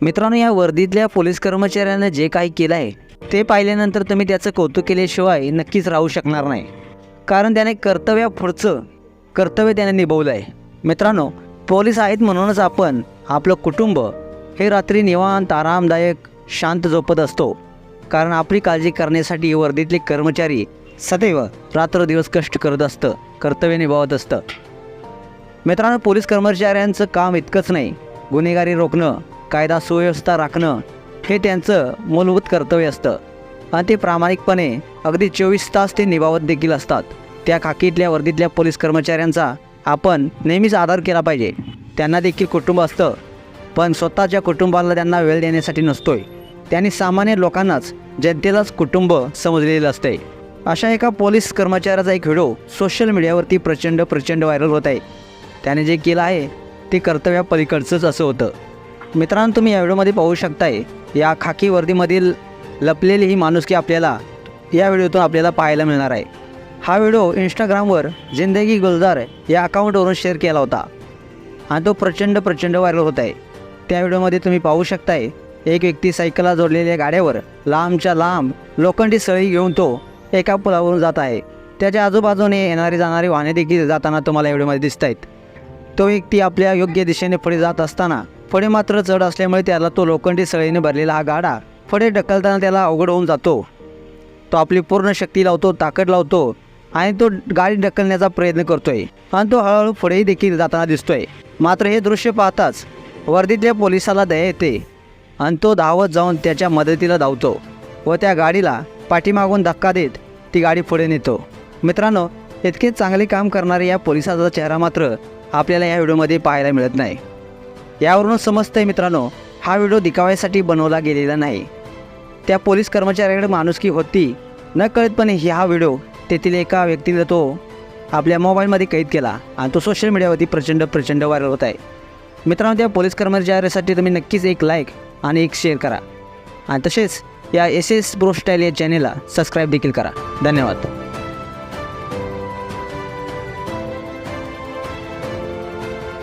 मित्रांनो या वर्दीतल्या पोलीस कर्मचाऱ्यानं जे काही केलं आहे ते पाहिल्यानंतर तुम्ही त्याचं कौतुक केल्याशिवाय नक्कीच राहू शकणार नाही. कारण त्याने कर्तव्या पुढचं कर्तव्य त्याने निभवलं आहे मित्रांनो पोलीस आहेत म्हणूनच आपण आपलं कुटुंब हे रात्री निवांत आरामदायक शांत झोपत असतो. कारण आपली काळजी करण्यासाठी वर्दीतले कर्मचारी सदैव रात्रदिवस कष्ट करत असतं कर्तव्य निभावत असतं. मित्रांनो पोलीस कर्मचाऱ्यांचं काम इतकंच नाही. गुन्हेगारी रोखणं कायदा सुव्यवस्था राखणं हे त्यांचं मूलभूत कर्तव्य असतं. आणि ते प्रामाणिकपणे अगदी चोवीस तास ते निभावत देखील असतात. त्या खाकीतल्या वर्दीतल्या पोलीस कर्मचाऱ्यांचा आपण नेहमीच आदर केला पाहिजे. त्यांना देखील कुटुंब असतं. पण स्वतःच्या कुटुंबाला त्यांना वेळ देण्यासाठी नसतोय. त्यांनी सामान्य लोकांनाच जनतेलाच कुटुंब समजलेलं असते अशा एका पोलीस कर्मचाऱ्याचा एक व्हिडिओ सोशल मीडियावरती प्रचंड प्रचंड व्हायरल होत आहे. त्याने जे केलं आहे ते कर्तव्यापलीकडचंच असं होतं. मित्रांनो तुम्ही या व्हिडिओमध्ये पाहू शकताय या खाकी वर्दीमधील लपलेली ही माणुसकी आपल्याला या व्हिडिओतून आपल्याला पाहायला मिळणार आहे. हा व्हिडिओ इंस्टाग्रामवर जिंदगी गुलजार या अकाउंटवरून शेअर केला होता आणि तो प्रचंड प्रचंड व्हायरल होत आहे. त्या व्हिडिओमध्ये तुम्ही पाहू शकताय एक व्यक्ती सायकलला जोडलेल्या गाड्यावर लांबच्या लांब लोखंडी सळी घेऊन तो एका पुलावरून जात आहे. त्याच्या आजूबाजूने येणारी जाणारी वाहने देखील जाताना तुम्हाला या व्हिडिओमध्ये दिसत आहेत तो व्यक्ती आपल्या योग्य दिशेने पुढे जात असताना पुढे मात्र चढ असल्यामुळे त्याला तो लोखंडी सळीने भरलेला हा गाडा पुढे ढकलताना त्याला अवघड होऊन जातो. तो आपली पूर्ण शक्ती लावतो ताकद लावतो आणि तो गाडी ढकलण्याचा प्रयत्न करतोय. आणि तो हळूहळू पुढेही देखील जाताना दिसतोय. मात्र हे दृश्य पाहताच वर्दीतल्या पोलिसाला दया येते आणि तो धावत जाऊन त्याच्या मदतीला धावतो व त्या गाडीला पाठीमागून धक्का देत ती गाडी पुढे नेतो. मित्रांनो इतके चांगले काम करणाऱ्या या पोलिसाचा चेहरा मात्र आपल्याला या व्हिडिओमध्ये पाहायला मिळत नाही. यावरूनच समजतंय मित्रांनो हा व्हिडिओ दिखाव्यासाठी बनवला गेलेला नाही. त्या पोलीस कर्मचाऱ्याकडे माणुसकी होती. न कळतपणे ही हा व्हिडिओ तेथील एका व्यक्तीने तो आपल्या मोबाईलमध्ये कैद केला आणि तो सोशल मीडियावरती प्रचंड प्रचंड व्हायरल होत आहे. मित्रांनो त्या पोलीस कर्मचाऱ्यासाठी तुम्ही नक्कीच एक लाईक आणि एक शेअर करा. आणि तसेच या एस एस ब्रोस्टाईल या चॅनेलला सबस्क्राईब देखील करा. धन्यवाद.